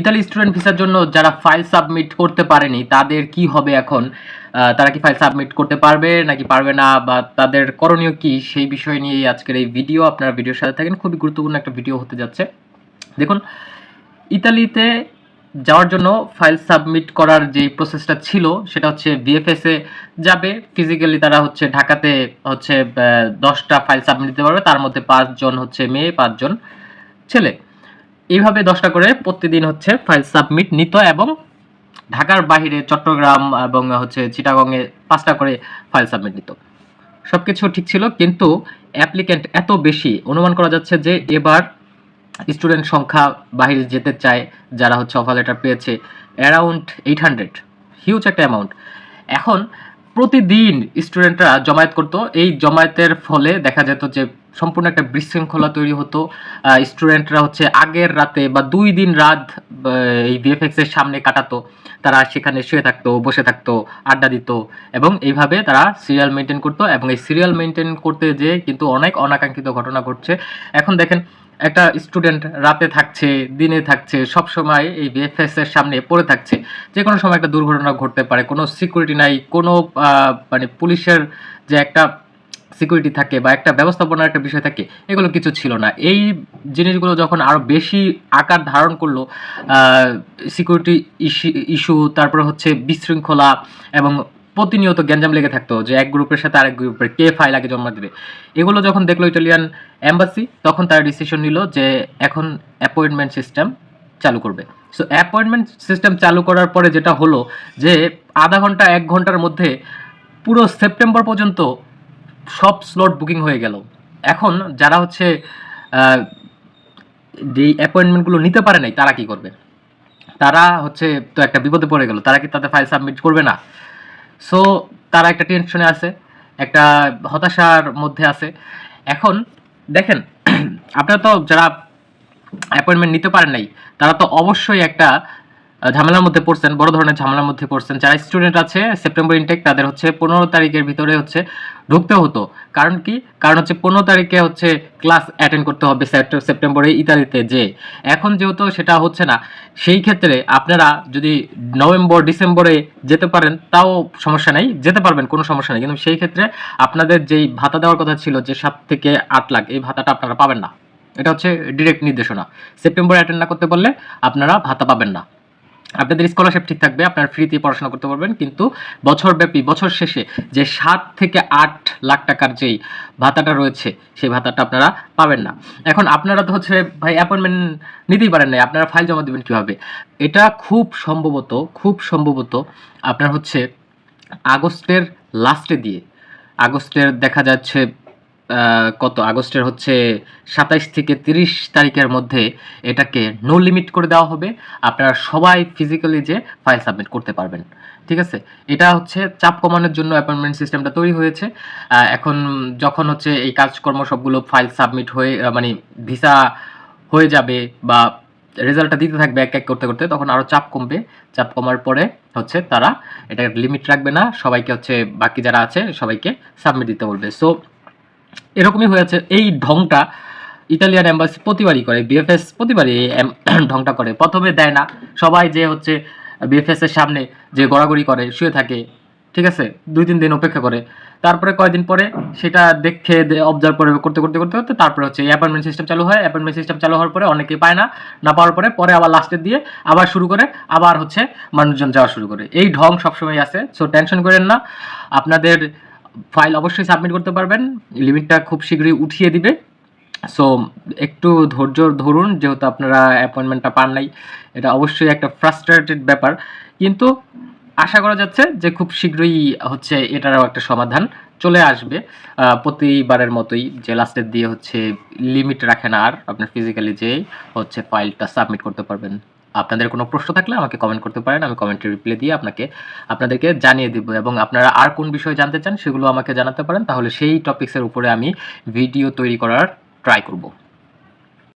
Italy student ভিসার জন্য যারা ফাইল সাবমিট করতে পারেনি, তাদের কি হবে এখন? তারা কি ফাইল সাবমিট করতে পারবে নাকি পারবে না? বা তাদের করণীয় কি? সেই বিষয় নিয়ে আজকের এই ভিডিও আপনারা ভিডিওর সাথে থাকেন। খুবই গুরুত্বপূর্ণ একটা ভিডিও হতে যাচ্ছে। দেখুন, ইতালিতে যাওয়ার জন্য ফাইল সাবমিট করার যে প্রসেসটা ছিল, সেটা হচ্ছে বিএফএস এ যাবে। ফিজিক্যালি তারা হচ্ছে ঢাকাতে হচ্ছে দশটা ফাইল সাবমিট দিতে পারবে। তার মধ্যে পাঁচজন হচ্ছে মেয়ে, পাঁচজন ছেলে। এইভাবে দশটা করে প্রতিদিন হচ্ছে ফাইল সাবমিট নিত এবং ঢাকার বাইরে চট্টগ্রাম এবং হচ্ছে চিটাগংয়ে পাঁচটা করে ফাইল সাবমিট নিত সব কিছু ঠিক ছিল, কিন্তু অ্যাপ্লিক্যান্ট এত বেশি, অনুমান করা যাচ্ছে যে এবার স্টুডেন্ট সংখ্যা বাইরে যেতে চায়, যারা হচ্ছে অফার লেটার পেয়েছে অ্যারাউন্ড এইট হান্ড্রেড হিউজ একটা অ্যামাউন্ট এখন প্রতিদিন স্টুডেন্টরা জমায়েত করতো, এই জমায়েতের ফলে দেখা যেত যে সম্পূর্ণ একটা বিশৃঙ্খলা তৈরি হতো। স্টুডেন্টরা হচ্ছে আগের রাতে বা দুই দিন রাত এই ভিএফএক্স এর সামনে কাটাতো। তারা সেখানে শুয়ে থাকতো, বসে থাকতো, আড্ডা দিত এবং এইভাবে তারা সিরিয়াল মেনটেন করতো এবং এই সিরিয়াল মেনটেন করতে যে কিন্তু অনেক অনাকাঙ্ক্ষিত ঘটনা ঘটছে। এখন দেখেন, একটা স্টুডেন্ট রাতে থাকছে, দিনে থাকছে সব সময় এই ভিএফএস এর সামনে পড়ে থাকছে। যে কোনো সময় একটা দুর্ঘটনা ঘটতে পারে, কোনো সিকিউরিটি নাই, কোনো মানে পুলিশের যে একটা সিকিউরিটি থাকে বা একটা ব্যবস্থাপনার একটা বিষয় থাকে, এগুলো কিছু ছিল না। এই জিনিসগুলো যখন আরও বেশি আকার ধারণ করল সিকিউরিটি ইস্যু তারপরে হচ্ছে বিশৃঙ্খলা এবং প্রতিনিয়ত গ্যাঞ্জাম লেগে থাকতো যে এক গ্রুপের সাথে আরেক গ্রুপের কে ফাইল আগে জমা দেবে। এগুলো যখন দেখল ইটালিয়ান অ্যাম্বাসি তখন তারা ডিসিশন নিল যে এখন অ্যাপয়েন্টমেন্ট সিস্টেম চালু করবে। সো অ্যাপয়েন্টমেন্ট সিস্টেম চালু করার পরে যেটা হলো যে আধা ঘণ্টা, এক ঘণ্টার মধ্যে পুরো সেপ্টেম্বর পর্যন্ত সব স্লট বুকিং হয়ে গেল। এখন যারা হচ্ছে যেই অ্যাপয়েন্টমেন্টগুলো নিতে পারে নাই, তারা কি করবে? তারা হচ্ছে তো একটা বিপদে পড়ে গেল, তারা কি তাদের ফাইল সাবমিট করবে না? সো তারা একটা টেনশনে আছে, একটা হতাশার মধ্যে আছে। এখন দেখেন, আপনারা তো যারা অ্যাপয়েন্টমেন্ট নিতে পারেন নাই, তারা তো অবশ্যই একটা ঝামেলার মধ্যে পড়ছেন, বড় ধরনের ঝামেলার মধ্যে পড়ছেন। যারা স্টুডেন্ট আছে সেপ্টেম্বর ইনটেক তাদের হচ্ছে পনেরো তারিখের ভিতরে হচ্ছে ঢুকতে হতো। কারণ কি? কারণ হচ্ছে পনেরো তারিখে হচ্ছে ক্লাস অ্যাটেন্ড করতে হবে সেপ্টেম্বরে ইতালিতে যে। এখন যেহেতু সেটা হচ্ছে না, সেই ক্ষেত্রে আপনারা যদি নভেম্বর ডিসেম্বরে যেতে পারেন, তাও সমস্যা নেই। যেতে পারবেন, কোনো সমস্যা নেই। কিন্তু সেই ক্ষেত্রে আপনাদের যেই ভাতা দেওয়ার কথা ছিল, যে সাত থেকে আট লাখ, এই ভাতাটা আপনারা পাবেন না। এটা হচ্ছে ডিরেক্ট নির্দেশনা। সেপ্টেম্বরে অ্যাটেন্ড না করতে পারলে আপনারা ভাতা পাবেন না। আপনাদের স্কলারশিপ ঠিক থাকবে, আপনারা ফ্রিতে পড়াশোনা করতে পারবেন, কিন্তু বছরব্যাপী, বছর শেষে যে সাত থেকে আট লাখ টাকার যেই ভাতাটা রয়েছে, সেই ভাতাটা আপনারা পাবেন না। এখন আপনারা তো হচ্ছে ভাই অ্যাপয়েন্টমেন্ট নিতেই পারেন না আপনারা ফাইল জমা দেবেন কীভাবে? এটা খুব সম্ভবত খুব সম্ভবত আপনার হচ্ছে আগস্টের লাস্টে দিয়ে, আগস্টের দেখা যাচ্ছে কত? আগস্টের হচ্ছে সাতাইশ থেকে তিরিশ তারিখের মধ্যে এটাকে নো লিমিট করে দেওয়া হবে। আপনারা সবাই ফিজিক্যালি যে ফাইল সাবমিট করতে পারবেন। ঠিক আছে? এটা হচ্ছে চাপ কমানোর জন্য অ্যাপয়েন্টমেন্ট সিস্টেমটা তৈরি হয়েছে। এখন যখন হচ্ছে এই কাজকর্ম সবগুলো ফাইল সাবমিট হয়ে মানে ভিসা হয়ে যাবে বা রেজাল্টটা দিতে থাকবে এক এক করতে করতে, তখন আরও চাপ কমবে। চাপ কমার পরে হচ্ছে তারা এটা লিমিট রাখবে না। সবাইকে হচ্ছে বাকি যারা আছে সবাইকে সাবমিট দিতে বলবে। সো এরকমই হয়েছে। এই ঢংটা ইতালিয়ান এম্বাসি প্রতিবারই করে বিএফএস প্রতিবারই এই ঢংটা করে। প্রথমে দেয় না, সবাই যে হচ্ছে বিএফএস এর সামনে যে গড়াগড়ি করে, শুয়ে থাকে, ঠিক আছে? দুই তিন দিন অপেক্ষা করে। তারপরে কয়দিন পরে সেটা দেখে অবজার্ভ করে, করতে করতে করতে করতে তারপরে হচ্ছে অ্যাপয়েন্টমেন্ট সিস্টেম চালু হয়। অ্যাপয়েন্টমেন্ট সিস্টেম চালু হওয়ার পরে অনেকে পায় না না পাওয়ার পরে পরে আবার লাস্টের দিয়ে আবার শুরু করে, আবার হচ্ছে মানুষজন যাওয়া শুরু করে। এই ঢং সবসময় আছে সো টেনশন করেন না। আপনাদের ফাইল অবশ্যই সাবমিট করতে পারবেন। লিমিটটা খুব শীঘ্রই উঠিয়ে দিবে। সো একটু ধৈর্য ধরুন, যেহেতু আপনারা অ্যাপয়েন্টমেন্টটা পান নাই, এটা অবশ্যই একটা ফ্রাস্ট্রেটেড ব্যাপার। কিন্তু আশা করা যাচ্ছে যে খুব শীঘ্রই হচ্ছে এটারও একটা সমাধান চলে আসবে। প্রতিবারের মতোই যে লাস্টের দিয়ে হচ্ছে লিমিট রাখে না আর আপনার ফিজিক্যালি যে হচ্ছে ফাইলটা সাবমিট করতে পারবেন। আপনাদের কোনো প্রশ্ন থাকলে আমাকে কমেন্ট করতে পারেন। আমি কমেন্টে রিপ্লাই দিয়ে আপনাকে, আপনাদেরকে জানিয়ে দেবো এবং আপনারা আর কোন বিষয়ে জানতে চান সেগুলো আমাকে জানাতে পারেন। তাহলে সেই টপিক্সের উপরে আমি ভিডিও তৈরি করার ট্রাই করব।